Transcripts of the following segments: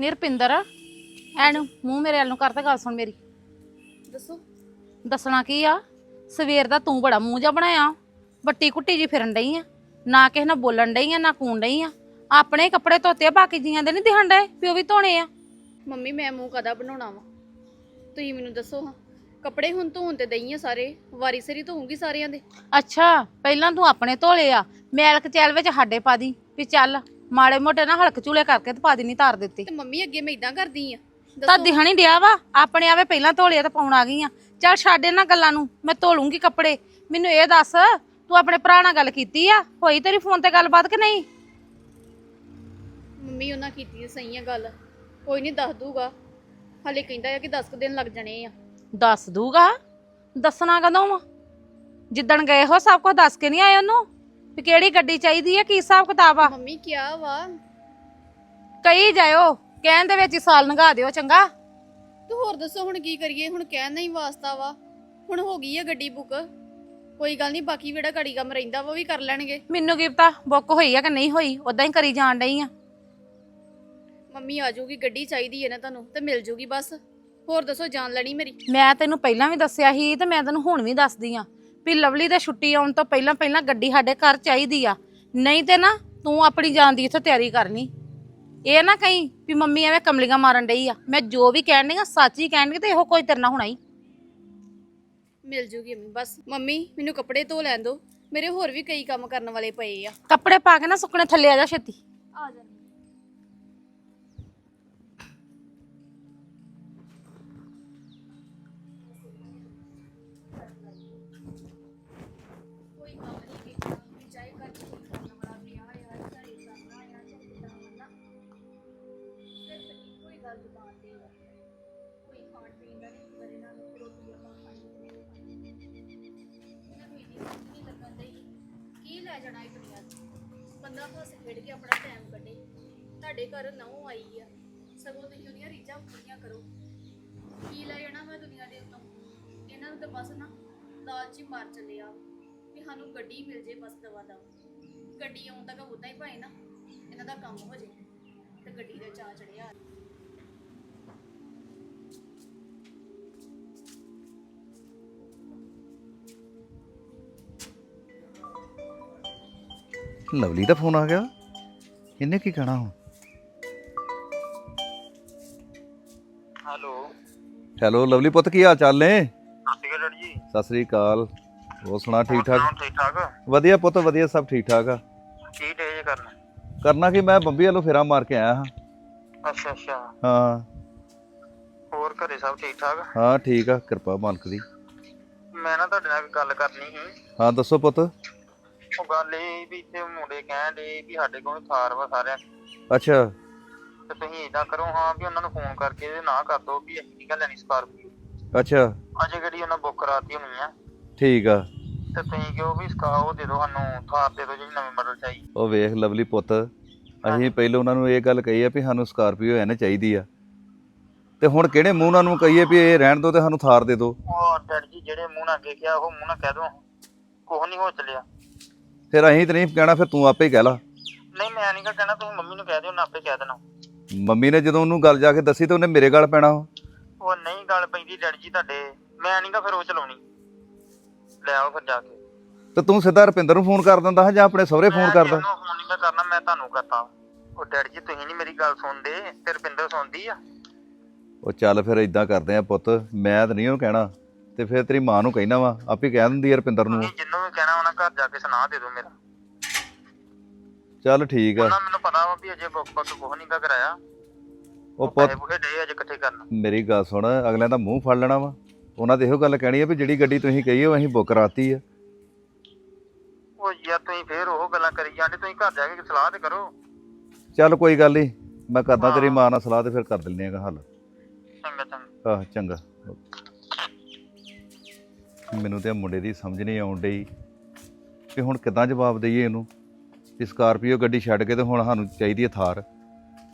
ਨਿਰਪਿੰਦਰ ਐਨੂੰ ਮੂੰਹ ਮੇਰੇ ਵੱਲ ਨੂੰ ਕਰ ਤੇ ਗੱਲ ਸੁਣ ਮੇਰੀ। ਦੱਸੋ। ਦੱਸਣਾ ਕੀ ਆ? ਸਵੇਰ ਦਾ ਤੂੰ ਬੜਾ ਮੂੰਹ ਜਾ ਬਣਾਇਆ। ਵੱਟੀ ਕੁੱਟੀ ਜੀ ਫਿਰਨ ਡਈ ਆ। ਨਾ ਕਿਸੇ ਨਾਲ ਬੋਲਣ ਡਈ ਆ ਨਾ ਕੂਣ ਡਈ ਆ। ਆਪਣੇ ਹੀ ਕੱਪੜੇ ਧੋਤੇ ਆ, ਬਾਕੀ ਜੀਆਂ ਦੇ ਨਹੀਂ ਦਿਖਣ ਡਏ ਵੀ ਉਹ ਵੀ ਧੋਣੇ ਆ। ਮੰਮੀ ਮੈਂ ਮੂੰਹ ਕਦਾ ਬਣਾਉਣਾ ਵਾ? ਤੁਸੀਂ ਮੈਨੂੰ ਦੱਸੋ ਹਾਂ। ਕੱਪੜੇ ਹੁਣ ਧੋਣ ਤੇ ਦਈ ਆ ਸਾਰੇ। ਵਾਰੀ ਸਰੀ ਧੋਉਂਗੀ ਸਾਰਿਆਂ ਦੇ। ਅੱਛਾ ਪਹਿਲਾਂ ਤੂੰ ਆਪਣੇ ਧੋਲੇ ਆ। ਮੈਲ ਕਚੈਲ ਵਿੱਚ ਸਾਡੇ ਪਾ ਦੀ ਵੀ ਚੱਲ। ਮਾੜੇ ਮੋਟੇ ਨਾ ਹਲਕ ਚੂਲੇ ਕਰਕੇ ਤੇ ਪਾ ਦੀ ਨਹੀਂ ਤਾਰ ਦਿੱਤੀ ਤੇ ਮੰਮੀ ਅੱਗੇ ਮੈਂ ਇਦਾਂ ਕਰਦੀ ਆ। ਤਾਂ ਦਿਹਣੀ ਡਿਆ ਵਾ? ਆਪਣੇ ਆਵੇ ਪਹਿਲਾਂ ਧੋਲੇ ਆ ਤੇ ਪਾਉਣ ਆ ਗਈ ਆ। ਚੱਲ ਛੱਡ ਇਹਨਾਂ ਗੱਲਾਂ ਨੂੰ ਮੈਂ ਧੋ ਲੂੰਗੀ ਕੱਪੜੇ। ਮੈਨੂੰ ਇਹ ਦੱਸ ਤੂੰ ਆਪਣੇ ਭਰਾ ਨਾਲ ਗੱਲ ਕੀਤੀ ਆ? ਹੋਈ ਤੇਰੀ ਫੋਨ ਤੇ ਗੱਲਬਾਤ ਕਿ ਨਹੀਂ? ਮੰਮੀ ਉਹਨਾਂ ਕੀਤੀ ਸਹੀ ਆ ਗੱਲ। ਕੋਈ ਨਹੀਂ ਦੱਸ ਦੂਗਾ। ਹਲੇ ਕਹਿੰਦਾ ਆ ਕਿ 10 ਕੁ ਦਿਨ ਲੱਗ ਜਾਣੇ ਆ। ਦੱਸ ਦੂਗਾ? ਦੱਸਣਾ ਕਦੋਂ ਵਾ? ਜਿੱਦਣ ਗਏ ਹੋ ਸਭ ਕੁਝ ਦੱਸ ਕੇ ਨਹੀਂ ਆਏ ਉਹਨੂੰ? ਵੀ ਕਿਹੜੀ ਗੱਡੀ ਚਾਹੀਦੀ ਹੈ ਕੀ ਹਿਸਾਬ ਕਿਤਾਬ ਆ? ਮੰਮੀ ਕਿਆ ਵਾ? ਕਹੀ ਜਾਇਓ ਕਹਿਣ ਦੇ ਵਿੱਚ ਹੀ ਸਾਲ ਲੰਘਾ ਦਿਓ ਚੰਗਾ? ਤੂੰ ਹੋਰ ਦੱਸੋ ਹੁਣ ਕੀ ਕਰੀਏ? ਹੁਣ ਕਹਿਣ ਨਹੀਂ ਵਾਸਤਾ ਵਾ। ਹੁਣ ਹੋ ਗਈ ਆ ਗੱਡੀ ਬੁੱਕ। ਕੋਈ ਗੱਲ ਨਹੀਂ ਬਾਕੀ ਜਿਹੜਾ ਗਾੜੀ ਕੰਮ ਰਹਿੰਦਾ ਵਾ ਉਹ ਵੀ ਕਰ ਲੈਣਗੇ। ਮੈਨੂੰ ਕੀ ਪਤਾ ਬੁੱਕ ਹੋਈ ਆ ਕਿ ਨਹੀਂ ਹੋਈ ਉਦਾਂ ਹੀ ਕਰੀ ਜਾਣ ਡਈ ਆ। ਮੰਮੀ ਆ ਜਾਊਗੀ ਗੱਡੀ ਚਾਹੀਦੀ ਹੈ ਨਾ ਤੁਹਾਨੂੰ ਤੇ ਮਿਲ ਜੂਗੀ ਬਸ। ਹੋਰ ਦੱਸੋ ਜਾਣ ਲੈਣੀ ਮੇਰੀ? ਮੈਂ ਤੈਨੂੰ ਪਹਿਲਾਂ ਵੀ ਦੱਸਿਆ ਸੀ ਤੇ ਮੈਂ ਤੈਨੂੰ ਹੁਣ ਵੀ ਦੱਸਦੀ ਆ। ਵੀ ਲਵਲੀ ਦੇ ਛੁੱਟੀ ਆਉਣ ਤੋਂ ਪਹਿਲਾਂ ਪਹਿਲਾਂ ਗੱਡੀ ਸਾਡੇ ਘਰ ਚਾਹੀਦੀ ਆ। ਨਹੀਂ ਤੇ ਨਾ ਤੂੰ ਆਪਣੀ ਜਾਣ ਦੀ ਇੱਥੇ ਤਿਆਰੀ ਕਰਨੀ ਇਹ ਨਾ ਕਹੀਂ ਵੀ ਮੰਮੀ ਐਵੇਂ ਕਮਲੀਆਂ ਮਾਰਨ ਡਈ ਆ। ਮੈਂ ਜੋ ਵੀ ਕਹਿਣ ਡਈ ਆ ਸੱਚ ਹੀ ਕਹਿਣਗੇ ਤੇ ਇਹੋ ਕੋਈ ਤੇਰੇ ਨਾਲ ਹੋਣਾ ਹੀ। ਮਿਲ ਜੂਗੀ ਮੰਮੀ ਬਸ। ਮੰਮੀ ਮੈਨੂੰ ਕੱਪੜੇ ਧੋ ਲੈਣ ਦਿਓ ਮੇਰੇ ਹੋਰ ਵੀ ਕਈ ਕੰਮ ਕਰਨ ਵਾਲੇ ਪਏ ਆ। ਕੱਪੜੇ ਪਾ ਕੇ ਨਾ ਸੁੱਕਣੇ ਥੱਲੇ ਆ ਜਾ ਛੇਤੀ। ਆ ਜਾ। ਗੱਲ ਜ਼ੁਬਾਨ ਤੇ ਆ ਕੋਈ ਖਾਣ ਪੀਣ ਦਾ ਨਹੀਂ ਕਰੇ ਨਾ ਰੋਟੀ ਆਪਾਂ ਖਾਣੀ ਇਹਨਾਂ ਨੂੰ ਨਹੀਂ ਲੱਗਣ ਡਈ ਕੀ ਲੈ ਜਾਣਾ ਇਹ ਦੁਨੀਆ ਤੋਂ ਬੰਦਾ ਹੱਸ ਖੇਡ ਕੇ ਆਪਣਾ ਟਾਈਮ ਕੱਢੇ। ਤੁਹਾਡੇ ਘਰ ਨਹੁੰ ਆਈ ਆ। ਸਗੋਂ ਤੁਸੀਂ ਉਹਦੀਆਂ ਰੀਝਾਂ ਪੂਰੀਆਂ ਕਰੋ। ਕੀ ਲੈ ਜਾਣਾ ਮੈਂ ਦੁਨੀਆ ਦੇ ਉੱਤੋਂ? ਇਹਨਾਂ ਨੂੰ ਤਾਂ ਬਸ ਨਾ ਲਾਲਚੀ ਮਾਰ ਚੱਲਿਆ ਵੀ ਸਾਨੂੰ ਗੱਡੀ ਮਿਲ ਜੇ ਬਸ ਦਵਾ ਦਾ ਗੱਡੀ ਆਉਣ ਤੱਕ ਉਦਾਂ ਹੀ ਭਾਏ ਨਾ, ਇਹਨਾਂ ਦਾ ਕੰਮ ਹੋ ਜੇ ਤੇ ਗੱਡੀ ਦਾ ਚਾਅ ਚੜਿਆ ਲਵਲੀ ਦਾ ਫੋਨ ਆ ਗਿਆ। ਇਹਨੇ ਕੀ ਕਹਿਣਾ ਹੁਣ? ਹੈਲੋ। ਹੈਲੋ ਲਵਲੀ ਪੁੱਤ ਕੀ ਹਾਲ ਚਾਲ ਨੇ? ਸਤਿ ਸ਼੍ਰੀ ਅਕਾਲ ਜੀ। ਸਤਿ ਸ੍ਰੀ ਅਕਾਲ। ਹੋਰ ਸੁਣਾ ਠੀਕ ਠਾਕ ਸੁਣਾਓ ਠੀਕ? ਠਾਕ ਵਧੀਆ ਪੁੱਤ ਵਧੀਆ ਸਭ ਠੀਕ ਠਾਕ ਆ। ਕੀ ਡੇ ਜੇ ਕਰਨ? ਕਰਨਾ ਕੀ ਮੈਂ ਬੰਬੀ ਵੱਲੋਂ ਫੇਰਾ ਮਾਰ ਕੇ ਆਇਆ ਹਾਂ। ਅੱਛਾ ਅੱਛਾ। ਹਾਂ। ਹੋਰ ਘਰੇ ਸਭ ਠੀਕ ਠਾਕ? ਹਾਂ ਠੀਕ ਆ ਕਿਰਪਾ ਮਾਲਕ ਦੀ। ਮੈਂ ਨਾ ਤੁਹਾਡੇ ਨਾਲ ਗੱਲ ਕਰਨੀ ਸੀ। ਹਾਂ ਦੱਸੋ ਪੁੱਤ। ਉਹ ਗੱਲ ਇਹ ਵੀ ਇੱਥੇ ਮੁੰਡੇ ਕਹਿਣ ਦੇ ਵੀ ਸਾਡੇ ਕੋਲ ਥਾਰ ਵਾ ਸਾਰਿਆਂ ਦੀ। ਅੱਛਾ। ਤੇ ਤੁਸੀਂ ਇਦਾਂ ਕਰੋ ਹਾਂ ਵੀ ਉਹਨਾਂ ਨੂੰ ਫੋਨ ਕਰਕੇ ਇਹਦੇ ਨਾ ਕਰ ਦਿਓ ਵੀ ਅਸੀਂ ਗੱਲ ਲੈਣੀ ਸਕਾਰਪੀਓ ਅੱਛਾ। ਅਜੇ ਗੱਡੀ ਉਹਨਾਂ ਬੁੱਕ ਕਰਾਤੀ ਹੋਣੀ ਆ। ਠੀਕ ਆ। ਤੇ ਤੁਸੀਂ ਕਿਹਾ ਵੀ ਸਕਾ ਉਹ ਦੇ ਦਿਓ ਸਾਨੂੰ ਥਾਰ ਦੇ ਦਿਓ ਜਿਹੜੀ ਨਵੀਂ ਮਾਡਲ ਚਾਹੀਦੀ। ਉਹ ਵੇਖ ਲਵਲੀ ਪੁੱਤ ਅਸੀਂ ਪਹਿਲਾਂ ਉਹਨਾਂ ਨੂੰ ਇਹ ਗੱਲ ਕਹੀ ਆ ਵੀ ਸਾਨੂੰ ਸਕਾਰਪੀਓ ਐਨ ਚਾਹੀਦੀ ਆ। ਤੇ ਹੁਣ ਕਿਹੜੇ ਮੂੰਹ ਨਾਲ ਨੂੰ ਕਹੀਏ ਵੀ ਇਹ ਰਹਿਣ ਦਿਓ ਤੇ ਸਾਨੂੰ ਥਾਰ ਦੇ ਦਿਓ। ਉਹ ਡੈਡੀ ਜੀ ਜਿਹੜੇ ਮੂੰਹ ਨਾਲ ਅੱਗੇ ਕਿਹਾ ਉਹ ਮੂੰਹ ਨਾਲ ਕਹਿ ਦਿਓ। ਕੁਛ ਨਹੀਂ ਹੋ ਚੱਲਿਆ। ਫਿਰ ਅਸੀਂ ਤੇ ਨਹੀਂ ਕਹਿਣਾ ਫਿਰ ਤੂੰ ਆਪੇ ਹੀ ਕਹਿ ਲਾ। ਨਹੀਂ ਮੈਂ ਨਹੀਂ ਕਹਿਣਾ ਤੁਸੀਂ ਮੰਮੀ ਨੂੰ ਕਹਿ ਦਿਓ ਨਾ ਆਪੇ ਕਹਿ ਦੇਣਾ। ਮੰਮੀ ਨੇ ਜਦੋਂ ਉਹਨੂੰ ਗੱਲ ਜਾ ਕੇ ਦੱਸੀ ਤੇ ਉਹਨੇ ਮੇਰੇ ਗੱਲ ਪੈਣਾ ਉਹ। ਉਹ ਨਹੀਂ ਗੱਲ ਪੈਂਦੀ ਡੈਡੀ ਜੀ ਤੁਹਾਡੇ। ਮੈਂ ਨਹੀਂਗਾ ਫਿਰ ਉਹ ਚਲਾਉਣੀ। ਲੈ ਆਓ ਫਿਰ ਜਾ ਕੇ। ਤੇ ਤੂੰ ਸਿੱਧਾ ਰੁਪਿੰਦਰ ਨੂੰ ਫੋਨ ਕਰ ਦਿੰਦਾ ਜਾਂ ਆਪਣੇ ਸਹੁਰੇ ਫੋਨ ਕਰਦਾ? ਮੈਂ ਫੋਨ ਨਹੀਂ ਕਰਨਾ ਮੈਂ ਤੁਹਾਨੂੰ ਕਰਤਾ ਉਹ ਡੈਡੀ ਜੀ ਤੁਸੀਂ ਨਹੀਂ ਮੇਰੀ ਗੱਲ ਸੁਣਦੇ ਤੇ ਰੁਪਿੰਦਰ ਸੁਣਦੀ ਆ। ਉਹ ਚੱਲ ਫਿਰ ਇਦਾਂ ਕਰਦੇ ਆ ਪੁੱਤ ਮੈਂ ਤਾਂ ਨਹੀਂ ਉਹਨੂੰ ਕਹਿਣਾ। ਤੇ ਫਿਰ ਤੇਰੀ ਮਾਂ ਨੂੰ ਕਹਿਣਾ ਵਾ ਆਪੇ ਕਹਿ ਦਿੰਦੀ ਆ ਰੁਪਿੰਦਰ ਨੂੰ। ਤੁਸੀਂ ਜਿੰਨੂੰ ਵੀ ਕਹਿਣਾ ਉਹਨਾਂ ਘਰ ਜਾ ਕੇ ਸੁਣਾ ਦੇ ਦਿਓ ਮੇਰਾ। ਚੱਲ ਠੀਕ ਆ। ਉਹਨਾਂ ਮੈਨੂੰ ਪਤਾ ਵਾ ਵੀ ਅਜੇ ਬੁੱਕ ਬੁੱਕ ਕੁਛ ਨਹੀਂਗਾ ਕਰਾਇਆ। ਉਹ ਪੁੱਤ ਪੈਸੇ ਡੇ ਅਜੇ ਇਕੱਠੇ ਕਰਨ। ਮੇਰੀ ਗੱਲ ਸੁਣ ਅਗਲਿਆਂ ਦਾ ਮੂੰਹ ਫੜ ਲੈਣਾ ਵਾ। ਉਹਨਾਂ ਤੇ ਇਹੋ ਗੱਲ ਕਹਿਣੀ ਆ ਵੀ ਜਿਹੜੀ ਗੱਡੀ ਤੁਸੀਂ ਕਹੀ ਉਹ ਅਸੀਂ ਬੁੱਕ ਕਰਾਤੀ ਆ। ਉਹ ਯਾਰ ਤੁਸੀਂ ਫੇਰ ਉਹ ਗੱਲਾਂ ਕਰੀ ਜਾਂਦੇ ਤੁਸੀਂ ਘਰ ਜਾ ਕੇ ਸਲਾਹ ਤੇ ਕਰੋ। ਚੱਲ ਕੋਈ ਗੱਲ ਨਹੀਂ ਮੈਂ ਕਰਦਾ ਤੇਰੀ ਮਾਂ ਨਾਲ ਸਲਾਹ ਤੇ ਫਿਰ ਕਰ ਦਿੰਨੇ ਆ ਹੱਲ। ਚੰਗਾ ਚੰਗਾ। ਆਹ ਚੰਗਾ। ਮੈਨੂੰ ਤੇ ਮੁੰਡੇ ਦੀ ਸਮਝ ਨਹੀਂ ਆਉਣ ਡਈ ਕਿ ਹੁਣ ਕਿੱਦਾਂ ਜਵਾਬ ਦਈਏ ਇਹਨੂੰ। ਵੀ ਸਕਾਰਪੀਓ ਗੱਡੀ ਛੱਡ ਕੇ ਤੇ ਹੁਣ ਸਾਨੂੰ ਚਾਹੀਦੀ ਹੈ ਥਾਰ।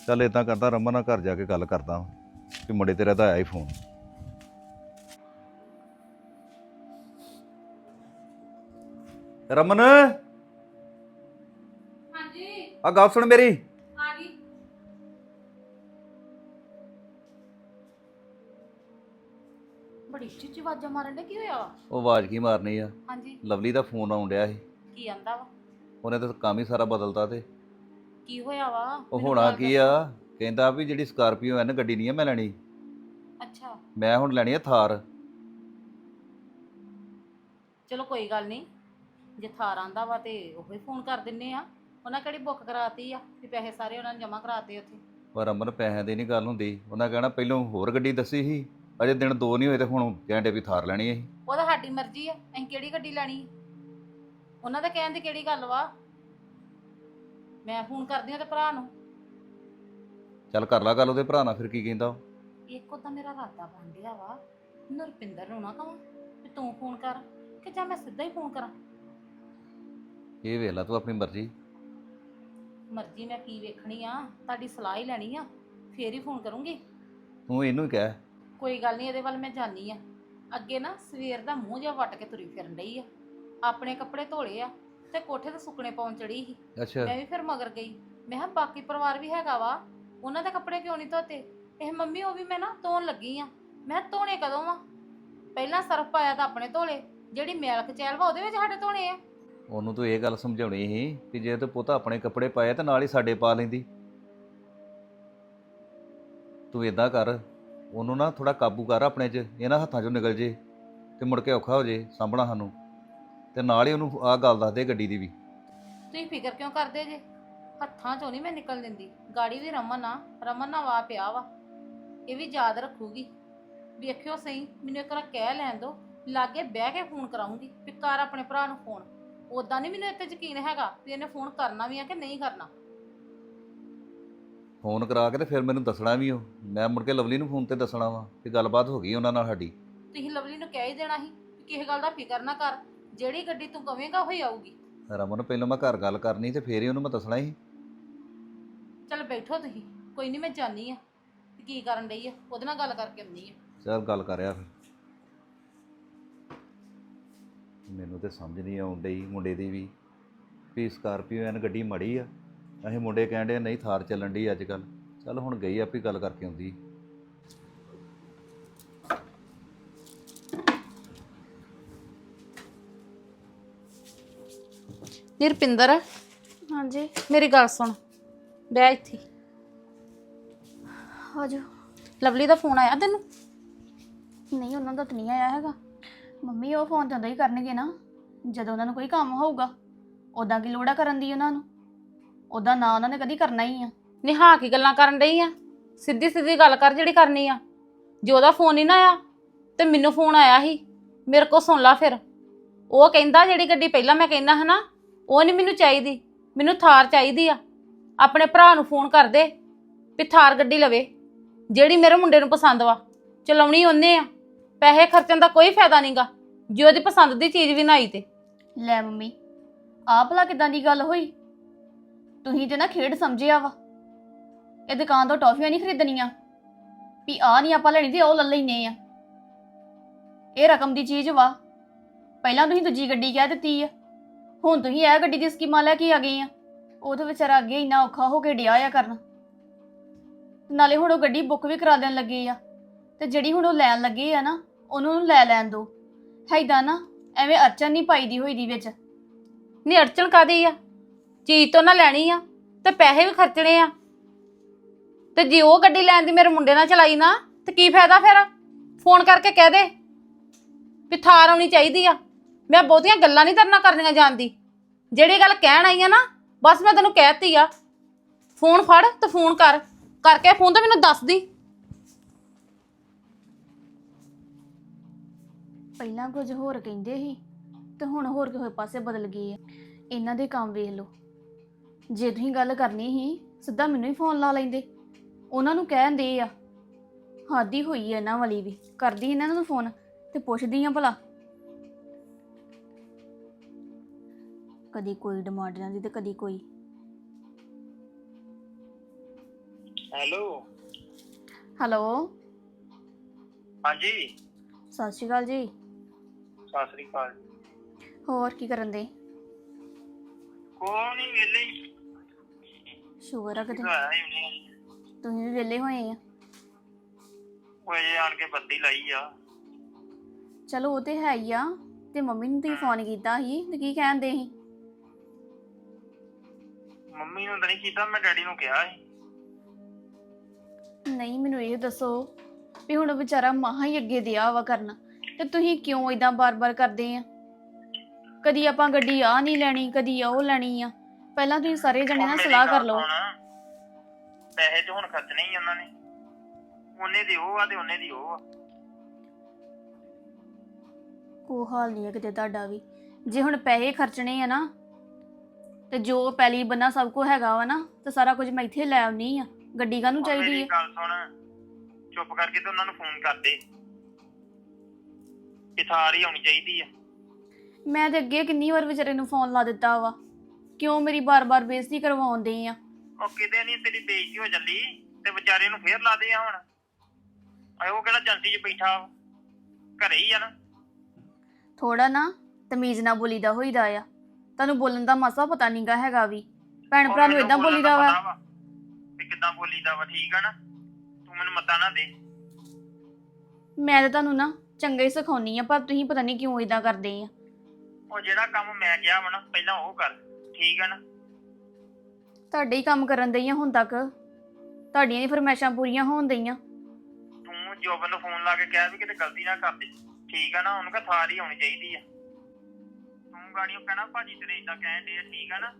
ਚੱਲ ਇਦਾਂ ਕਰਦਾ ਰਮਨ ਨਾਲ ਘਰ ਜਾ ਕੇ ਗੱਲ ਕਰਦਾ ਕਿ ਮੁੰਡੇ ਤੇਰਾ ਤਾਂ ਆਇਆ ਹੀ ਫੋਨ। ਰਮਨ? ਹਾਂਜੀ। ਆ ਗੱਲ ਸੁਣ ਮੇਰੀ। ਆਵਾਜ਼ਾਂ ਮਾਰਨ ਦੇ ਕੀ ਹੋਇਆ ਵਾ? ਉਹ ਆਵਾਜ਼ ਕੀ ਮਾਰਨੀ ਆ? ਹਾਂਜੀ। ਲਵਲੀ ਦਾ ਫੋਨ ਆਉਣ ਡਿਆ ਸੀ। ਕੀ ਆਂਦਾ ਵਾ? ਉਹਨੇ ਤਾਂ ਕੰਮ ਹੀ ਸਾਰਾ ਬਦਲਤਾ ਤੇ। ਕੀ ਹੋਇਆ ਵਾ? ਉਹ ਮੈਨੂੰ ਹੋਣਾ ਗੱਲ ਕੀ ਆ? ਕਹਿੰਦਾ ਵੀ ਜਿਹੜੀ ਸਕਾਰਪੀਓ ਐ ਨਾ ਗੱਡੀ ਨਹੀਂ ਆ ਮੈਂ ਲੈਣੀ। ਦੱਸ। ਅੱਛਾ। ਮੈਂ ਹੁਣ ਲੈਣੀ ਆ ਥਾਰ। ਚਲੋ ਕੋਈ ਗੱਲ ਨਹੀਂ। ਜੇ ਥਾਰ ਆਂਦਾ ਵਾ ਤੇ ਉਹੀ ਫੋਨ ਕਰ ਦਿੰਨੇ ਆ। ਉਹਨਾਂ ਕਿਹੜੀ ਬੁੱਕ ਕਰਾਤੀ ਆ? ਵੀ ਪੈਸੇ ਸਾਰੇ ਉਹਨਾਂ ਨੇ ਜਮ੍ਹਾਂ ਕਰਾਤੇ ਉੱਥੇ। ਪਰ ਅਮਰ ਪੈਸਿਆਂ ਦੀ ਨਹੀਂ ਗੱਲ ਹੁੰਦੀ। ਉਹਨਾਂ ਕਹਿਣਾ ਪਹਿਲਾਂ ਹੋਰ ਗੱਡੀ ਦੱਸੀ ਸੀ। ਅਜੇ ਦਿਨ ਦੋ ਨਹੀਂ ਹੋਏ ਤੇ ਹੁਣ ਕਹਿੰਦੇ ਵੀ ਥਾਰ ਲੈਣੀ ਹੈ ਉਹ ਤਾਂ ਸਾਡੀ ਮਰਜ਼ੀ ਆ ਅਸੀਂ ਕਿਹੜੀ ਗੱਡੀ ਲੈਣੀ? ਉਹਨਾਂ ਦਾ ਕਹਿਣ ਦੀ ਕਿਹੜੀ ਗੱਲ ਵਾ? ਮੈਂ ਫੋਨ ਕਰਦੀ ਆ ਤੇ ਭਰਾ ਨੂੰ। ਚੱਲ ਕਰ ਲਾ ਗੱਲ ਉਹਦੇ ਭਰਾ ਨਾਲ ਫਿਰ ਕੀ ਕਹਿੰਦਾ ਉਹ? ਇੱਕ ਉਹਦਾ ਮੇਰਾ ਰਾਤਾ ਬਣ ਗਿਆ ਵਾ ਨਰਪਿੰਦਰ ਨੂੰ ਨਾ ਕਹਾਂ ਵੀ ਤੂੰ ਫੋਨ ਕਰ ਕਿ ਜਾਂ ਮੈਂ ਸਿੱਧਾ ਹੀ ਫੋਨ ਕਰਾਂ। ਇਹ ਵੇਖ ਲਾ ਤੂੰ ਆਪਣੀ ਮਰਜ਼ੀ। ਮਰਜ਼ੀ ਮੈਂ ਕੀ ਵੇਖਣੀ ਆ ਤੁਹਾਡੀ ਸਲਾਹ ਹੀ ਲੈਣੀ ਆ ਫੇਰ ਹੀ ਫੋਨ ਕਰੂੰਗੀ। ਤੂੰ ਇਹਨੂੰ ਹੀ ਕਹਿ। ਕੋਈ ਗੱਲ ਨਹੀਂ ਇਹਦੇ ਵੱਲ ਮੈਂ ਜਾਣੀ ਆ। ਅੱਗੇ ਨਾ ਸਵੇਰ ਦਾ ਮੂੰਹ ਜਿਹਾ ਵੱਟ ਕੇ ਤੁਰੀ ਫਿਰਨ ਡਈ ਆ। ਆਪਣੇ ਕੱਪੜੇ ਧੋਲੇ ਆ ਤੇ ਕੋਠੇ ਤੇ ਸੁੱਕਣੇ ਪਾਉਣ ਚੜੀ ਸੀ। ਅੱਛਾ। ਮੈਂ ਵੀ ਫਿਰ ਮਗਰ ਗਈ। ਮੈਂ ਕਿਹਾ ਬਾਕੀ ਪਰਿਵਾਰ ਵੀ ਹੈਗਾ ਵਾ ਉਹਨਾਂ ਦੇ ਕੱਪੜੇ ਕਿਉਂ ਨਹੀਂ ਧੋਤੇ? ਇਹ ਮੰਮੀ ਉਹ ਵੀ ਮੈਂ ਨਾ ਧੋਣ ਲੱਗੀ ਆ। ਮੈਂ ਕਿਹਾ ਧੋਣੇ ਕਦੋਂ ਵਾ ਪਹਿਲਾਂ ਸਰਫ ਪਾਇਆ ਤਾਂ ਆਪਣੇ ਧੋਲੇ ਜਿਹੜੀ ਮੈਲ ਕਚੈਲ ਵਾ ਉਹਦੇ ਵਿੱਚ ਸਾਡੇ ਧੋਣੇ ਆ। ਉਹਨੂੰ ਤੂੰ ਇਹ ਗੱਲ ਸਮਝਾਉਣੀ ਸੀ ਕਿ ਜੇ ਤੇ ਪੁੱਤ ਆਪਣੇ ਕੱਪੜੇ ਪਾਏ ਤਾਂ ਨਾਲ ਹੀ ਸਾਡੇ ਪਾ ਲੈਂਦੀ। ਤੂੰ ਇਦਾਂ ਕਰ ਉਹਨੂੰ ਨਾ ਥੋੜਾ ਕਾਬੂ ਕਰ ਆਪਣੇ 'ਚ ਇਹਨਾਂ ਹੱਥਾਂ 'ਚੋਂ ਨਿਕਲ ਜੇ ਤੇ ਮੁੜ ਕੇ ਔਖਾ ਹੋ ਜੇ ਸਾਂਭਣਾ ਸਾਨੂੰ। ਤੇ ਨਾਲ ਹੀ ਉਹਨੂੰ ਆਹ ਗੱਲ ਦੱਸ ਦੇ ਗੱਡੀ ਦੀ ਵੀ। ਤੁਸੀਂ ਫਿਕਰ ਕਿਉਂ ਕਰਦੇ ਜੇ? ਹੱਥਾਂ ਚੋਂ ਨਹੀਂ ਮੈਂ ਨਿਕਲ ਦਿੰਦੀ। ਗਾੜੀ ਵੀ ਰਮਨ ਆ, ਰਮਨ ਨਾਲ ਵਾ ਪਿਆ ਵਾ। ਇਹ ਵੀ ਯਾਦ ਰੱਖੂਗੀ। ਵੇਖਿਓ ਸਹੀ, ਮੈਨੂੰ ਇੱਕ ਵਾਰ ਕਹਿ ਲੈਣ ਦੋ ਲਾਗੇ ਬਹਿ ਕੇ ਫੋਨ ਕਰਾਉਂਗੀ, ਵੀ ਕਰ ਆਪਣੇ ਭਰਾ ਨੂੰ ਫੋਨ। ਉਦਾਂ ਨਹੀਂ ਮੈਨੂੰ ਇੱਥੇ ਯਕੀਨ ਹੈਗਾ ਵੀ ਇਹਨੇ ਫੋਨ ਕਰਨਾ ਵੀ ਆ ਕਿ ਨਹੀਂ ਕਰਨਾ। ਫੋਨ ਕਰਾ ਕੇ ਤੇ ਫਿਰ ਮੈਨੂੰ ਦੱਸਣਾ ਵੀ ਉਹ। ਮੈਂ ਮੁੜ ਕੇ ਲਵਲੀ ਨੂੰ ਫੋਨ ਤੇ ਦੱਸਣਾ ਵਾ ਕਿ ਗੱਲਬਾਤ ਹੋ ਗਈ ਉਹਨਾਂ ਨਾਲ ਸਾਡੀ। ਤੁਸੀਂ ਲਵਲੀ ਨੂੰ ਕਹਿ ਹੀ ਦੇਣਾ ਸੀ ਕਿ ਕਿਸੇ ਗੱਲ ਦਾ ਫਿਕਰ ਨਾ ਕਰ। ਜਿਹੜੀ ਗੱਡੀ ਤੂੰ ਕਵੇਂਗਾ ਉਹੀ ਆਊਗੀ। ਰਮਨ ਪਹਿਲਾਂ ਮੈਂ ਘਰ ਗੱਲ ਕਰਨੀ ਤੇ ਫੇਰ ਹੀ ਉਹਨੂੰ ਮੈਂ ਦੱਸਣਾ ਸੀ। ਚਲ ਬੈਠੋ ਤੁਸੀਂ। ਕੋਈ ਨਹੀਂ ਮੈਂ ਜਾਣੀ ਆ। ਕੀ ਕਰਨ ਡਈ ਆ? ਉਹਦੇ ਨਾਲ ਗੱਲ ਕਰਕੇ ਆਉਂਦੀ ਆ। ਚੱਲ ਗੱਲ ਕਰਿਆ ਫਿਰ। ਮੈਨੂੰ ਤੇ ਸਮਝ ਨਹੀਂ ਡਈ ਮੁੰਡੇ ਦੀ ਵੀ। ਵੀ ਸਕਾਰਪੀਓ ਐਨ ਗੱਡੀ ਮੜੀ ਆ। ਅਸੀਂ ਮੁੰਡੇ ਕਹਿਣ ਡਏ ਨਹੀਂ ਥਾਰ ਚੱਲਣ ਡਈ ਅੱਜ ਕੱਲ ਚੱਲ ਹੁਣ ਗਈ ਆਪੇ ਗੱਲ ਕਰਕੇ ਆਉਂਦੀ। ਨਿਰਪਿੰਦਰ ਹਾਂਜੀ। ਮੇਰੀ ਗੱਲ ਸੁਣ। ਬਹਿ ਇੱਥੇ। ਆਜੋ ਲਵਲੀ ਦਾ ਫੋਨ ਆਇਆ ਤੈਨੂੰ? ਨਹੀਂ ਉਹਨਾਂ ਦਾ ਤਾਂ ਨਹੀਂ ਆਇਆ ਹੈਗਾ। ਮੰਮੀ ਉਹ ਫੋਨ ਤਾਂ ਉਦੋਂ ਹੀ ਕਰਨਗੇ ਨਾ। ਜਦੋਂ ਉਹਨਾਂ ਨੂੰ ਕੋਈ ਕੰਮ ਹੋਊਗਾ ਉਦਾਂ ਕੀ ਲੋੜਾ ਕਰਨ ਦੀ ਉਹਨਾਂ ਨੂੰ? ਉਦਾਂ ਨਾ ਉਹਨਾਂ ਨੇ ਕਦੀ ਕਰਨਾ ਹੀ ਆ। ਨਿਹਾ ਕੀ ਗੱਲਾਂ ਕਰਨ ਡਈ ਆ? ਸਿੱਧੀ ਸਿੱਧੀ ਗੱਲ ਕਰ ਜਿਹੜੀ ਕਰਨੀ ਆ। ਜੇ ਉਹਦਾ ਫੋਨ ਨਹੀਂ ਨਾ ਆਇਆ ਤੇ ਮੈਨੂੰ ਫੋਨ ਆਇਆ ਸੀ। ਮੇਰੇ ਕੋ ਸੁਣ ਲਾ ਫਿਰ। ਉਹ ਕਹਿੰਦਾ ਜਿਹੜੀ ਗੱਡੀ ਪਹਿਲਾਂ ਮੈਂ ਕਹਿੰਦਾ ਹਨਾ ਉਹ ਨਹੀਂ ਮੈਨੂੰ ਚਾਹੀਦੀ। ਮੈਨੂੰ ਥਾਰ ਚਾਹੀਦੀ ਆ। ਆਪਣੇ ਭਰਾ ਨੂੰ ਫੋਨ ਕਰ ਦੇ ਵੀ ਥਾਰ ਗੱਡੀ ਲਵੇ। ਜਿਹੜੀ ਮੇਰੇ ਮੁੰਡੇ ਨੂੰ ਪਸੰਦ ਵਾ ਚਲਾਉਣੀ ਉਹਨੇ ਆ। ਪੈਸੇ ਖਰਚਣ ਦਾ ਕੋਈ ਫਾਇਦਾ ਨਹੀਂਗਾ ਜੇ ਉਹਦੀ ਪਸੰਦ ਦੀ ਚੀਜ਼ ਵੀ ਨਾ ਆਈ ਤੇ। ਲੈ ਮੰਮੀ ਆਹ ਭਲਾ ਕਿਦਾਂ ਦੀ ਗੱਲ ਹੋਈ? ਤੁਸੀਂ ਤੇ ਨਾ ਖੇਡ ਸਮਝਿਆ ਵਾ। ਇਹ ਦੁਕਾਨ ਤੋਂ ਟੌਫੀਆਂ ਨਹੀਂ ਖਰੀਦਣੀਆਂ। ਵੀ ਆ ਨਹੀਂ ਆਪਾਂ ਲੈਣੀ ਤੇ ਉਹ ਲੈ ਲੈਨੇ ਆ। ਇਹ ਰਕਮ ਦੀ ਚੀਜ਼ ਵਾ। ਪਹਿਲਾਂ ਤੁਸੀਂ ਦੂਜੀ ਗੱਡੀ ਕਹਿ ਦਿੱਤੀ ਆ। ਹੁਣ ਤੁਸੀਂ ਇਹ ਗੱਡੀ ਦੀ ਸਕੀਮਾਂ ਲੈ ਕੇ ਆ ਗਏ ਆ। ਉਹ ਤਾਂ ਵਿਚਾਰਾ ਅੱਗੇ ਇੰਨਾ ਔਖਾ ਹੋ ਕੇ ਡਿਆ ਆ ਕਰਨ। ਨਾਲੇ ਹੁਣ ਉਹ ਗੱਡੀ ਬੁੱਕ ਵੀ ਕਰਾ ਦੇਣ ਲੱਗੇ ਆ। ਤੇ ਜਿਹੜੀ ਹੁਣ ਉਹ ਲੈਣ ਲੱਗੇ ਆ ਨਾ, ਉਹਨੂੰ ਲੈ ਲੈਣ ਦੋ। ਹੈਦਾਂ ਨਾ, ਐਵੇਂ ਅਰਚਨ ਨਹੀਂ ਪਾਈ ਦੀ ਹੋਈ ਦੀ ਵਿੱਚ। ਨਹੀਂ ਅੜਚਣ ਕਾਦੀ ਆ? ਚੀਜ਼ ਤੋਂ ਨਾ ਲੈਣੀ ਆ, ਤੇ ਪੈਸੇ ਵੀ ਖਰਚਣੇ ਆ। ਤੇ ਜੇ ਉਹ ਗੱਡੀ ਲੈਣ ਦੀ ਮੇਰੇ ਮੁੰਡੇ ਨਾਲ ਚਲਾਈ ਨਾ, ਤੇ ਕੀ ਫਾਇਦਾ ਫਿਰ? ਫੋਨ ਕਰਕੇ ਕਹਿ ਦੇ ਵੀ ਥਾਰ ਆਉਣੀ ਚਾਹੀਦੀ ਆ। ਮੈਂ ਬਹੁਤੀਆਂ ਗੱਲਾਂ ਨਹੀਂ ਤਰਨਾ ਕਰਨੀਆਂ ਜਾਣਦੀ। ਜਿਹੜੀ ਗੱਲ ਕਹਿਣ ਆਈ ਆ ਨਾ, ਬਸ ਮੈਂ ਤੈਨੂੰ ਕਹਿਤੀ ਆ। ਫੋਨ ਫੜ ਤੇ ਫੋਨ ਕਰ, ਕਰਕੇ ਫੋਨ ਤਾਂ ਮੈਨੂੰ ਦੱਸ ਦੀ। ਪਹਿਲਾਂ ਕੁਝ ਹੋਰ ਕਹਿੰਦੇ ਸੀ, ਤੇ ਹੁਣ ਹੋਰ ਕਿਸੇ ਪਾਸੇ ਬਦਲ ਗਏ ਹੈ ਇਹਨਾਂ ਦੇ ਕੰਮ ਵੇਖ ਲਓ। ਜੇ ਤੁਸੀਂ ਗੱਲ ਕਰਨੀ ਸੀ ਸਿੱਧਾ ਮੈਨੂੰ ਹੀ ਫੋਨ ਲਾ ਲੈਂਦੇ। ਉਹਨਾਂ ਨੂੰ ਕਹਿੰਦੇ ਆ। ਹਾਦੀ ਹੋਈ ਐ ਇਹਨਾਂ ਵਾਲੀ ਵੀ। ਕਰਦੀ ਇਹਨਾਂ ਨੂੰ ਫੋਨ ਤੇ ਪੁੱਛਦੀ ਆ ਭਲਾ। ਕਦੀ ਕੋਈ ਡਿਮਾਂਡ ਜਾਂਦੀ ਤੇ ਕਦੀ ਕੋਈ। ਹੈਲੋ ਹੈਲੋ ਹਾਂਜੀ। ਸਤਿ ਸ਼੍ਰੀ ਅਕਾਲ ਜੀ। ਸਤਿ ਸ੍ਰੀ ਅਕਾਲ। ਹੋਰ ਕੀ ਕਰਨ ਦੇ? ਕੋਈ ਨਹੀਂ ਵੇਲੇ ਸ਼ੁਗਰ ਆ ਕਿਤੇ? ਆਇਆ ਹੀ ਉਹਨੇ ਤੁਸੀਂ ਵੀ ਵਿਹਲੇ ਹੋਏ ਆ? ਉਹ ਇਹ ਆਣ ਕੇ ਬੱਤੀ ਲਾਈ ਆ। ਚਲੋ ਉਹ ਤੇ ਹੈ ਹੀ ਆ। ਤੇ ਮੰਮੀ ਨੂੰ ਤੁਸੀਂ ਫੋਨ ਕੀਤਾ ਸੀ ਤੇ ਕੀ ਕਹਿੰਦੇ ਸੀ? ਮੰਮੀ ਨੂੰ ਤਾਂ ਨਹੀਂ ਕੀਤਾ ਮੈਂ ਡੈਡੀ ਨੂੰ ਕਿਹਾ ਸੀ। ਨਹੀਂ ਮੈਨੂੰ ਇਹ ਦੱਸੋ ਵੀ ਹੁਣ ਵਿਚਾਰਾ ਮਹਾ ਹੀ ਅੱਗੇ ਦਿਆ ਵਾ ਕਰਨਾ। ਤੇ ਤੁਸੀਂ ਕਿਉਂ ਇਦਾਂ ਬਾਰ-ਬਾਰ ਕਰਦੇ ਆ? ਕਦੀ ਆਪਾਂ ਗੱਡੀ ਆ ਨਹੀਂ ਲੈਣੀ ਕਦੀ ਉਹ ਲੈਣੀ ਆ। ਪਹਿਲਾਂ ਤੁਸੀਂ ਸਾਰੇ ਜਣੇ ਨਾਲ ਸਲਾਹ ਕਰ ਲਓ। ਪੈਸੇ ਤੇ ਹੁਣ ਖਰਚਣੇ ਹੀ ਉਹਨਾਂ ਨੇ। ਉਹਨੇ ਦੀ ਉਹ ਆ ਤੇ ਉਹਨੇ ਦੀ ਉਹ ਆ। ਕੋ ਹਾਲ ਨਹੀਂ ਹੈ ਕਿਤੇ ਤੁਹਾਡਾ ਵੀ। ਜੇ ਹੁਣ ਪੈਸੇ ਖਰਚਣੇ ਆ ਨਾ ਤੇ ਜੋ ਪਹਿਲੀ ਬੰਨਾ ਸਭ ਕੋ ਹੈਗਾ ਵਾ ਨਾ ਤੇ ਸਾਰਾ ਕੁਝ ਮੈਂ ਇੱਥੇ ਲੈ ਆਉਣੀ ਆ। ਗੱਡੀ ਕਾਹਨੂੰ ਚਾਹੀਦੀ ਮੇਰੀ ਹੈ ਗੱਲ ਸੁਣ। ਚੁੱਪ ਕਰਕੇ ਤੇ ਉਹਨਾਂ ਨੂੰ ਫੋਨ ਕਰ ਦੇ। ਕਿ ਥਾਰ ਹੀ ਆਉਣੀ ਚਾਹੀਦੀ ਆ। ਮੈਂ ਤੇ ਅੱਗੇ ਕਿੰਨੀ ਵਾਰ ਵਿਚਾਰੇ ਨੂੰ ਫੋਨ ਲਾ ਦਿੱਤਾ ਵਾ। ਕਿਉਂ ਮੇਰੀ ਬਾਰ-ਬਾਰ ਬੇਇੱਜ਼ਤੀ ਕਰਵਾਉਂਦੇ ਆ? ਉਹ ਕਿਤੇ ਨਹੀਂ ਤੇਰੀ ਬੇਇੱਜ਼ਤੀ ਹੋ ਚੱਲੀ ਤੇ ਵਿਚਾਰੇ ਨੂੰ ਫੇਰ ਲਾ ਦੇ ਆ ਹੁਣ। ਆਏ ਉਹ ਕਿਹੜਾ ਏਜੰਸੀ 'ਚ ਬੈਠਾ ਵਾ? ਘਰੇ ਹੀ ਆ ਨਾ। ਥੋੜਾ ਨਾ ਤਮੀਜ਼ ਨਾਲ ਬੋਲੀਦਾ ਹੋਈਦਾ ਆ। ਤੁਹਾਨੂੰ ਬੋਲਣ ਦਾ ਮਾਸਾ ਪਤਾ ਨਹੀਂਗਾ ਹੈਗਾ ਵੀ। ਭੈਣ ਭਰਾ ਨੂੰ ਇਦਾਂ ਬੋਲੀਦਾ ਵਾ। ਵੀ ਕਿੱਦਾਂ ਬੋਲੀਦਾ ਵਾ ਠੀਕ ਆ ਨਾ? ਤੂੰ ਮੈਨੂੰ ਮੱਤਾ ਨਾ ਦੇ। ਮੈਂ ਤਾਂ ਤੁਹਾਨੂੰ ਨਾ ਚੰਗਾ ਹੀ ਸਿਖਾਉਣੀ ਆ ਪਰ ਤੁਸੀਂ ਪਤਾ ਨਹੀਂ ਕਿਉਂ ਇਦਾਂ ਕਰਦੇ ਆ। ਉਹ ਜਿਹੜਾ ਕੰਮ ਮੈਂ ਕਿਹਾ ਵਾ ਨਾ ਪਹਿਲਾਂ ਉਹ ਕਰ। ਠੀਕ ਆ ਨਾ? ਤੁਹਾਡੇ ਹੀ ਕੰਮ ਕਰਨ ਦਈਆਂ ਹੁਣ ਤੱਕ। ਤੁਹਾਡੀਆਂ ਹੀ ਫਰਮੈਸ਼ਾਂ ਪੂਰੀਆਂ ਹੋਣ ਦਈਆਂ ਤੂੰ ਜੋਬਨ ਨੂੰ ਫੋਨ ਲਾ ਕੇ ਕਹਿ ਵੀ ਕਿਤੇ ਗਲਤੀ ਨਾ ਕਰ ਦੇ। ਠੀਕ ਆ ਨਾ ਉਹਨੂੰ ਕਹ ਥਾਰ ਹੀ ਆਉਣੀ ਚਾਹੀਦੀ ਆ। ਤੂੰ ਗਾੜੀਆਂ ਕਹਿਣਾ ਭਾਜੀ ਤੇਰੇ ਇਦਾਂ ਕਹਿਣ ਦੇ ਠੀਕ ਆ ਨਾ?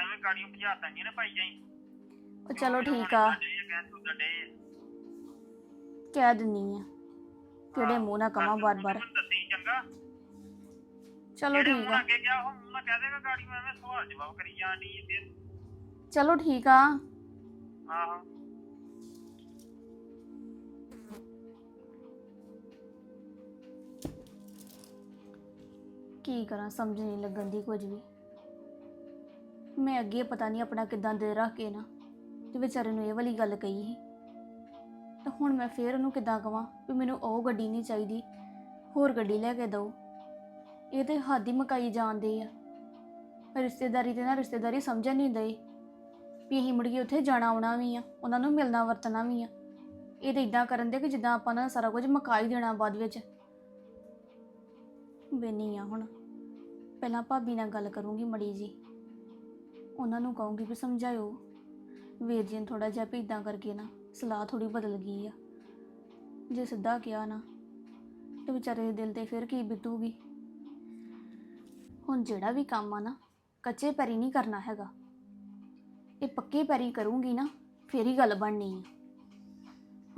ਐਵੇਂ ਗਾੜੀਆਂ ਭਜਾਤਾਂ ਨਹੀਂ ਨਾ ਪਾਈ ਜਾਈ। ਉਹ ਚਲੋ ਠੀਕ ਆ। ਕਹਿ ਦਿੰਨੀ ਆ। ਕਿਹੜੇ ਮੂੰਹ ਨਾਲ ਕਵਾਂ ਬਾਰ-ਬਾਰ। ਚੰਗਾ? ਚਲੋ ਜਿਹੜੇ ਠੀਕ ਆ। ਨਾਲ ਅੱਗੇ ਗਿਆ ਉਹ ਮੂੰਹ ਨਾਲ ਕਹਿ ਦੇਗਾ ਗਾੜੀਆਂ ਐਵੇਂ ਸਵਾਲ ਜਵਾਬ ਕਰੀ ਜਾਂਦੀ ਹੈ ਫਿਰ ਚਲੋ ਠੀਕ ਆ। ਆਹੋ। ਕੀ ਕਰਾਂ ਸਮਝ ਨਹੀਂ ਲੱਗਣ ਦੀ ਕੁਝ ਵੀ। ਮੈਂ ਅੱਗੇ ਪਤਾ ਨਹੀਂ ਆਪਣਾ ਕਿਦਾਂ ਦੇ ਰੱਖ ਕੇ ਨਾ ਤੇ ਵਿਚਾਰੇ ਨੂੰ ਇਹ ਵਾਲੀ ਗੱਲ ਕਹੀ ਸੀ। ਤਾਂ ਹੁਣ ਮੈਂ ਫੇਰ ਉਹਨੂੰ ਕਿਦਾਂ ਕਵਾਂ ਵੀ ਮੈਨੂੰ ਉਹ ਗੱਡੀ ਨਹੀਂ ਚਾਹੀਦੀ ਹੋਰ ਗੱਡੀ ਲੈ ਕੇ ਦਿਓ। ਇਹ ਤੇ ਹੱਦ ਹੀ ਮਕਾਈ ਜਾਂਦੇ ਆ। ਰਿਸ਼ਤੇਦਾਰੀ ਤੇ ਨਾ ਰਿਸ਼ਤੇਦਾਰੀ ਸਮਝਣ ਨਹੀਂ ਦਏ ਵੀ ਅਸੀਂ ਮੁੜ ਕੇ ਉੱਥੇ ਜਾਣਾ ਆਉਣਾ ਵੀ ਆ, ਉਹਨਾਂ ਨੂੰ ਮਿਲਣਾ ਵਰਤਣਾ ਵੀ ਆ। ਇਹ ਤੇ ਇਦਾਂ ਕਰਨ ਦੇ ਕਿ ਜਿੱਦਾਂ ਆਪਾਂ ਨਾ ਸਾਰਾ ਕੁਝ ਮਕਾਈ ਦੇਣਾ ਬਾਅਦ ਵਿੱਚ। ਬੇਨੀ ਆ ਹੁਣ। ਪਹਿਲਾਂ ਭਾਬੀ ਨਾਲ ਗੱਲ ਕਰੂੰਗੀ ਮੜੀ ਜੀ ਉਹਨਾਂ ਨੂੰ ਕਹੂੰਗੀ ਵੀ ਸਮਝਾਇਓ। ਵੀਰ ਜੀ ਨੂੰ ਥੋੜਾ ਜਿਹਾ ਵੀ ਇਦਾਂ ਕਰਕੇ ਨਾ ਸਲਾਹ ਥੋੜੀ ਬਦਲ ਗਈ ਆ। ਜੇ ਸਿੱਧਾ ਕਿਹਾ ਨਾ ਤੇ ਵਿਚਾਰੇ ਦੇ ਦਿਲ ਤੇ ਫਿਰ ਕੀ ਬੀਤੂਗੀ? ਹੁਣ ਜਿਹੜਾ ਵੀ ਕੰਮ ਆ ਨਾ, ਕੱਚੇ ਪੈਰੀ ਨਹੀਂ ਕਰਨਾ ਹੈਗਾ। ਇਹ ਪੱਕੇ ਪੈਰੀ ਕਰੂੰਗੀ ਨਾ, ਫੇਰ ਹੀ ਗੱਲ ਬਣਨੀ ਆ।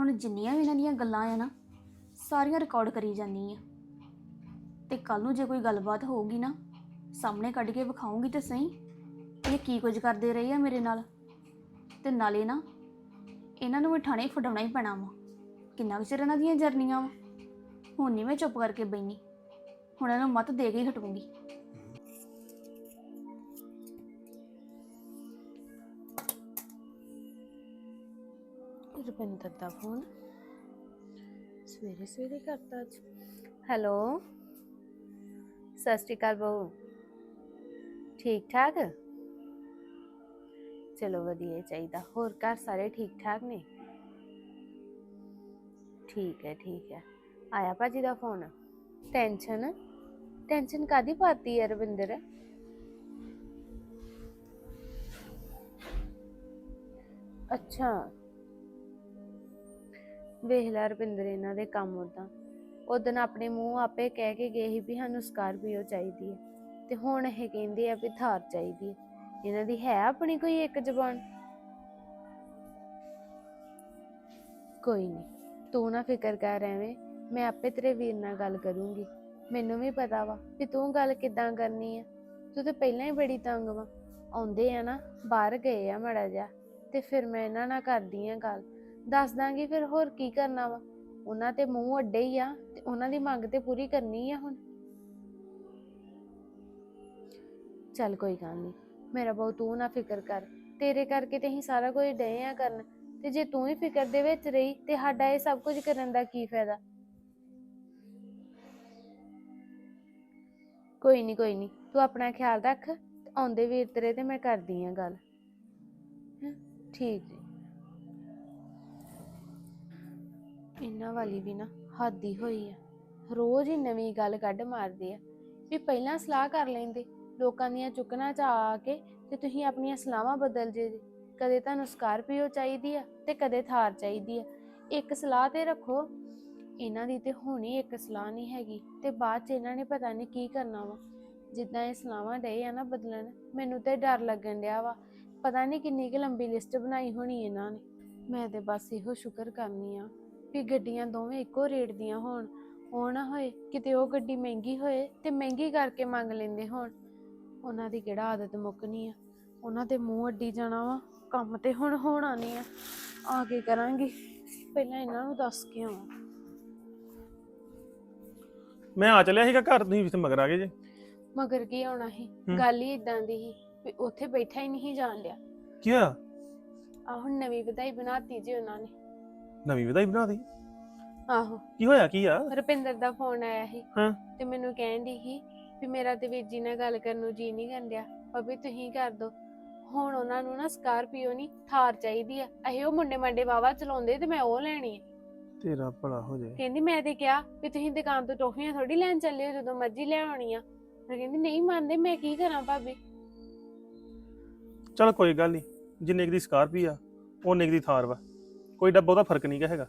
ਹੁਣ ਜਿੰਨੀਆਂ ਵੀ ਇਹਨਾਂ ਦੀਆਂ ਗੱਲਾਂ ਆ ਨਾ, ਸਾਰੀਆਂ ਰਿਕਾਰਡ ਕਰੀ ਜਾਂਦੀ ਆ। ਤੇ ਕੱਲ ਨੂੰ ਜੇ ਕੋਈ ਗੱਲਬਾਤ ਹੋਊਗੀ ਨਾ, ਸਾਹਮਣੇ ਕੱਢ ਕੇ ਵਿਖਾਉਂਗੀ ਤੇ ਸਹੀ, ਇਹ ਕੀ ਕੁਝ ਕਰਦੇ ਰਹੇ ਆ ਮੇਰੇ ਨਾਲ? ਤੇ ਨਾਲੇ ਨਾ, ਇਹਨਾਂ ਨੂੰ ਵੀ ਠਾਣੇ ਫਡਾਉਣਾ ਹੀ ਪੈਣਾ ਵਾ। ਕਿੰਨਾ ਕੁ ਚਿਰ ਇਹਨਾਂ ਦੀਆਂ ਜਰਨੀਆਂ ਵਾ? ਹੁਣ ਨਹੀਂ ਮੈਂ ਚੁੱਪ ਕਰਕੇ ਬੈਣੀ ਹੁਣ ਇਹਨਾਂ ਨੂੰ ਮਤ ਦੇ ਕੇ ਹੀ ਹਟੂੰਗੀ। ਰੁਪਿੰਦਰ ਦਾ ਫੋਨ ਸਵੇਰੇ ਸਵੇਰੇ ਕਰਤਾ ਅੱਜ ਹੈਲੋ ਸਤਿ ਸ਼੍ਰੀ ਅਕਾਲ ਬਹੂ ਠੀਕ ਠਾਕ ਚਲੋ ਵਧੀਆ ਹੀ ਚਾਹੀਦਾ ਹੋਰ ਘਰ ਸਾਰੇ ਠੀਕ ਠਾਕ ਨੇ ਠੀਕ ਹੈ ਠੀਕ ਹੈ ਆਇਆ ਭਾਜੀ ਦਾ ਫੋਨ ਟੈਨਸ਼ਨ ਟੈਨਸ਼ਨ ਕਾਦੀ ਪਾਤੀ ਹੈ ਰਵਿੰਦਰ ਅੱਛਾ ਵੇਖ ਲੈ ਰੁਪਿੰਦਰ, ਇਹਨਾਂ ਦੇ ਕੰਮ ਉਦਾਂ ਉਦੋਂ ਆਪਣੇ ਮੂੰਹ ਆਪੇ ਕਹਿ ਕੇ ਗਏ ਸੀ ਵੀ ਸਾਨੂੰ ਸਕਾਰਪੀਓ ਚਾਹੀਦੀ ਹੈ। ਤੇ ਹੁਣ ਇਹ ਕਹਿੰਦੇ ਆ ਵੀ ਥਾਰ ਚਾਹੀਦੀ ਹੈ। ਇਹਨਾਂ ਦੀ ਹੈ ਆਪਣੀ ਕੋਈ ਇੱਕ ਜ਼ਬਾਨ? ਕੋਈ ਨਹੀਂ, ਤੂੰ ਨਾ ਫਿਕਰ ਕਰ ਐਵੇਂ, ਮੈਂ ਆਪੇ ਤੇਰੇ ਵੀਰ ਨਾਲ ਗੱਲ ਕਰੂੰਗੀ। ਮੈਨੂੰ ਵੀ ਪਤਾ ਵਾ ਕਿ ਤੂੰ ਗੱਲ ਕਿੱਦਾਂ ਕਰਨੀ ਆ ਤੂੰ ਤੇ ਪਹਿਲਾਂ ਹੀ ਬੜੀ ਤੰਗ ਵਾ। ਆਉਂਦੇ ਆ ਨਾ, ਬਾਹਰ ਗਏ ਆ ਮੜਾ ਜਾ ਤੇ ਫਿਰ ਮੈਂ ਇਹਨਾਂ ਨਾਲ ਕਰਦੀ ਆ ਗੱਲ। ਦੱਸ ਦਾਂਗੀ ਫਿਰ ਹੋਰ ਕੀ ਕਰਨਾ ਵਾ। ਉਹਨਾਂ ਤੇ ਮੂੰਹ ਅੱਡੇ ਹੀ ਆ ਤੇ ਉਹਨਾਂ ਦੀ ਮੰਗ ਤੇ ਪੂਰੀ ਕਰਨੀ ਆ ਹੁਣ। ਚੱਲ ਕੋਈ ਗੱਲ ਨਹੀਂ ਮੇਰਾ ਬਹੁ ਤੂੰ ਨਾ ਫਿਕਰ ਕਰ। ਤੇਰੇ ਕਰਕੇ ਤੇ ਅਸੀਂ ਸਾਰਾ ਕੁਝ ਡਏ ਆ ਕਰਨ। ਤੇ ਜੇ ਤੂੰ ਹੀ ਫਿਕਰ ਦੇ ਵਿੱਚ ਰਹੀ ਤੇ ਸਾਡਾ ਇਹ ਸਭ ਕੁਝ ਕਰਨ ਦਾ ਕੀ ਫਾਇਦਾ? ਕੋਈ ਨਹੀਂ ਕੋਈ ਨਹੀਂ ਤੂੰ ਆਪਣਾ ਖਿਆਲ ਰੱਖ। ਆਉਂਦੇ ਵੀਰ ਤੇਰੇ ਤੇ ਮੈਂ ਕਰਦੀ ਆ ਗੱਲ। ਠੀਕ ਜੀ। ਇਹਨਾਂ ਵਾਲੀ ਵੀ ਨਾ ਹੱਦ ਹੀ ਹੋਈ ਆ। ਰੋਜ਼ ਹੀ ਨਵੀਂ ਗੱਲ ਕੱਢ ਮਾਰਦੇ ਆ ਵੀ ਪਹਿਲਾਂ ਸਲਾਹ ਕਰ ਲੈਂਦੇ, ਲੋਕਾਂ ਦੀਆਂ ਚੁੱਕਣਾ ਚ ਆ ਕੇ ਤੇ ਤੁਸੀਂ ਆਪਣੀਆਂ ਸਲਾਹਾਂ ਬਦਲ ਜੇ। ਜੇ। ਕਦੇ ਤੁਹਾਨੂੰ ਸਕਾਰਪੀਓ ਚਾਹੀਦੀ ਆ ਤੇ ਕਦੇ ਥਾਰ ਚਾਹੀਦੀ ਆ। ਇੱਕ ਸਲਾਹ ਤੇ ਰੱਖੋ, ਇਹਨਾਂ ਦੀ ਤੇ ਹੋਣੀ ਇੱਕ ਸਲਾਹ ਨਹੀਂ ਹੈਗੀ ਤੇ ਬਾਅਦ ਚ ਇਹਨਾਂ ਨੇ ਪਤਾ ਨਹੀਂ ਕੀ ਕਰਨਾ ਵਾ। ਜਿੱਦਾਂ ਇਹ ਸਲਾਹਾਂ ਡਏ ਆ ਨਾ ਬਦਲਣ, ਮੈਨੂੰ ਤੇ ਡਰ ਲੱਗਣ ਡਿਆ ਵਾ। ਪਤਾ ਨਹੀਂ ਕਿੰਨੀ ਕੁ ਲੰਬੀ ਲਿਸਟ ਬਣਾਈ ਹੋਣੀ ਇਹਨਾਂ ਨੇ। ਮੈਂ ਤੇ ਬਸ ਇਹੋ ਸ਼ੁਕਰ ਕਰਨੀ ਆ ਵੀ ਗੱਡੀਆਂ ਦੋਵੇਂ ਇੱਕੋ ਰੇਟ ਦੀਆਂ ਹੋਣ। ਉਹ ਨਾ ਹੋਏ ਕਿਤੇ ਉਹ ਗੱਡੀ ਮਹਿੰਗੀ ਹੋਏ ਤੇ ਮਹਿੰਗੀ ਕਰਕੇ ਮੰਗ ਲੈਂਦੇ ਹੋਣ। ਉਹਨਾਂ ਦੀ ਕਿਹੜਾ ਆਦਤ ਮੁੱਕਣੀ ਆ? ਉਹਨਾਂ ਦੇ ਮੂੰਹ ਅੱਡੀ ਜਾਣਾ ਵਾ ਕੰਮ ਤੇ ਹੁਣ ਹੋਣਾ ਨਹੀਂ ਆ। ਆ ਕੇ ਕਰਾਂਗੀ? ਪਹਿਲਾਂ ਇਹਨਾਂ ਨੂੰ ਦੱਸ ਕੇ ਆਵਾਂ। ਮੈਂ ਆ ਚੱਲਿਆ ਸੀਗਾ ਘਰ ਤੁਸੀਂ ਇੱਥੇ ਮਗਰ ਆ ਗਏ ਜੇ। ਮਗਰ ਕੀ ਆਉਣਾ ਸੀ। ਗੱਲ ਹੀ ਇਦਾਂ ਦੀ ਸੀ ਵੀ ਉੱਥੇ ਬੈਠਾ ਹੀ ਨਹੀਂ ਜਾਣ ਲਿਆ ਕੀ ਹੋਇਆ ਆ ਹੁਣ ਨਵੀਂ ਵਧਾਈ ਬਣਾਤੀ ਜੀ ਉਹਨਾਂ ਨੇ। ਨਵੀਂ ਵਧਾਈ ਬਣਾ ਦੀ। ਆਹੋ। ਕੀ ਹੋਇਆ ਕੀ ਆ? ਰੁਪਿੰਦਰ ਦਾ ਫੋਨ ਆਇਆ ਸੀ ਹਾਂ। ਤੇ ਮੈਨੂੰ ਕਹਿਣ ਦੀ ਸੀ ਵੀ ਮੇਰਾ ਤੇ ਵੀਰ ਜੀ ਨਾਲ ਗੱਲ ਕਰਨ ਨੂੰ ਜੀ ਨਹੀਂ ਕਰਦਿਆ ਭਾਬੀ ਤੁਸੀਂ ਕਰ ਦੋ। ਹੁਣ ਉਹਨਾਂ ਨੂੰ ਨਾ ਸਕਾਰਪੀਓ ਨਹੀਂ ਥਾਰ ਚਾਹੀਦੀ ਆ। ਇਹ ਉਹ ਮੁੰਡੇ ਮੰਡੇ ਵਾਵਾ ਚਲਾਉਂਦੇ ਤੇ ਮੈਂ ਉਹ ਲੈਣੀ ਆ। ਤੇਰਾ ਭਲਾ ਹੋ ਜਾਏ। ਕਹਿੰਦੀ ਮੈਂ ਤੇ ਕਿਹਾ ਵੀ ਤੁਸੀਂ ਦੁਕਾਨ ਤੋਂ ਟੋਫੀਆਂ ਥੋੜੀ ਲੈਣ ਚੱਲੇ ਹੋ ਜਦੋਂ ਮਰਜ਼ੀ ਲੈ ਆਉਣੀਆਂ। ਮੈਂ ਕਹਿੰਦੀ ਨਹੀਂ ਮੰਨਦੇ ਮੈਂ ਕੀ ਕਰਾਂ ਭਾਬੀ? ਚਲ ਕੋਈ ਗੱਲ ਨਹੀਂ ਜਿੰਨੇ ਕੁ ਦੀ ਸਕਾਰਪੀ ਆ ਉਹਨੇ ਕੁ ਦੀ ਥਾਰ ਵਾ। ਕੋਈ ਡੱਬਾ ਉਹਦਾ ਫ਼ਰਕ ਨਹੀਂ ਗਾ ਹੈਗਾ।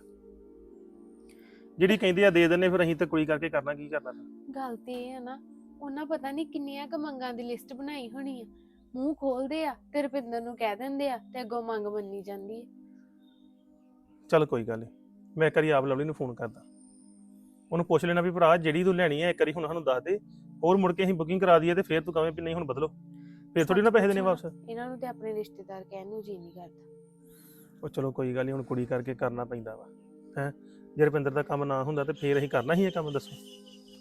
ਜਿਹੜੀ ਕਹਿੰਦੀ ਆ ਦੇ ਦਿੰਨੇ ਫਿਰ ਅਸੀਂ ਤਾਂ ਕੁੜੀ ਕਰਕੇ ਕਰਨਾ ਕੀ ਕਰਨਾ ਫਿਰ। ਗੱਲ ਤੇ ਇਹ ਆ ਨਾ ਉਹਨਾਂ ਪਤਾ ਨਹੀਂ ਕਿੰਨੀਆਂ ਕ ਮੰਗਾਂ ਦੀ ਲਿਸਟ ਬਣਾਈ ਹੋਣੀ ਆ। ਮੂੰਹ ਖੋਲਦੇ ਆ ਤੇ ਰੁਪਿੰਦਰ ਨੂੰ ਕਹਿ ਦਿੰਦੇ ਆ ਤੇ ਅੱਗੋਂ ਮੰਗ ਮੰਨੀ ਜਾਂਦੀ ਹੈ ਚੱਲ ਕੋਈ ਗੱਲ ਨਹੀਂ ਮੈਂ ਇੱਕ ਵਾਰੀ ਆਪ ਲਵਲੀ ਨੂੰ ਫੋਨ ਕਰਦਾ। ਉਹਨੂੰ ਪੁੱਛ ਲੈਣਾ ਵੀ ਭਰਾ ਜਿਹੜੀ ਤੂੰ ਲੈਣੀ ਹੈ ਇੱਕ ਵਾਰੀ ਹੁਣ ਸਾਨੂੰ ਦੱਸ ਦੇ। ਹੋਰ ਮੁੜ ਕੇ ਅਸੀਂ ਬੁਕਿੰਗ ਕਰਾ ਦਈਏ ਤੇ ਫਿਰ ਤੂੰ ਕਵੇਂ ਵੀ ਨਹੀਂ ਹੁਣ ਬਦਲੋ। ਫਿਰ ਥੋੜੀ ਨਾ ਪੈਸੇ ਦੇਣੇ ਵਾਪਸ। ਇਹਨਾਂ ਨੂੰ ਤੇ ਆਪਣੇ ਰਿਸ਼ਤੇਦਾਰ ਕਹਿਣ ਨੂੰ ਜੀ ਨਹੀਂ ਕਰਦਾ। ਉਹ ਚਲੋ ਕੋਈ ਗੱਲ ਨਹੀਂ ਹੁਣ ਕੁੜੀ ਕਰਕੇ ਕਰਨਾ ਪੈਂਦਾ ਵਾ, ਹੈ? ਜੇ ਰੁਪਿੰਦਰ ਦਾ ਕੰਮ ਨਾ ਹੁੰਦਾ ਤੇ ਫੇਰ ਅਸੀਂ ਕਰਨਾ ਹੀ ਇਹ ਕੰਮ, ਦੱਸੋ।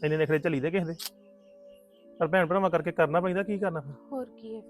ਇੰਨੇ ਨਖਰੇ ਝੱਲੀ ਦੇ ਕਿਸੇ ਦੇ? ਪਰ ਭੈਣ ਭਰਾਵਾਂ ਕਰਕੇ ਕਰਨਾ ਪੈਂਦਾ, ਕੀ ਕਰਨਾ ਫਿਰ? ਹੋਰ ਕੀ ਹੈ?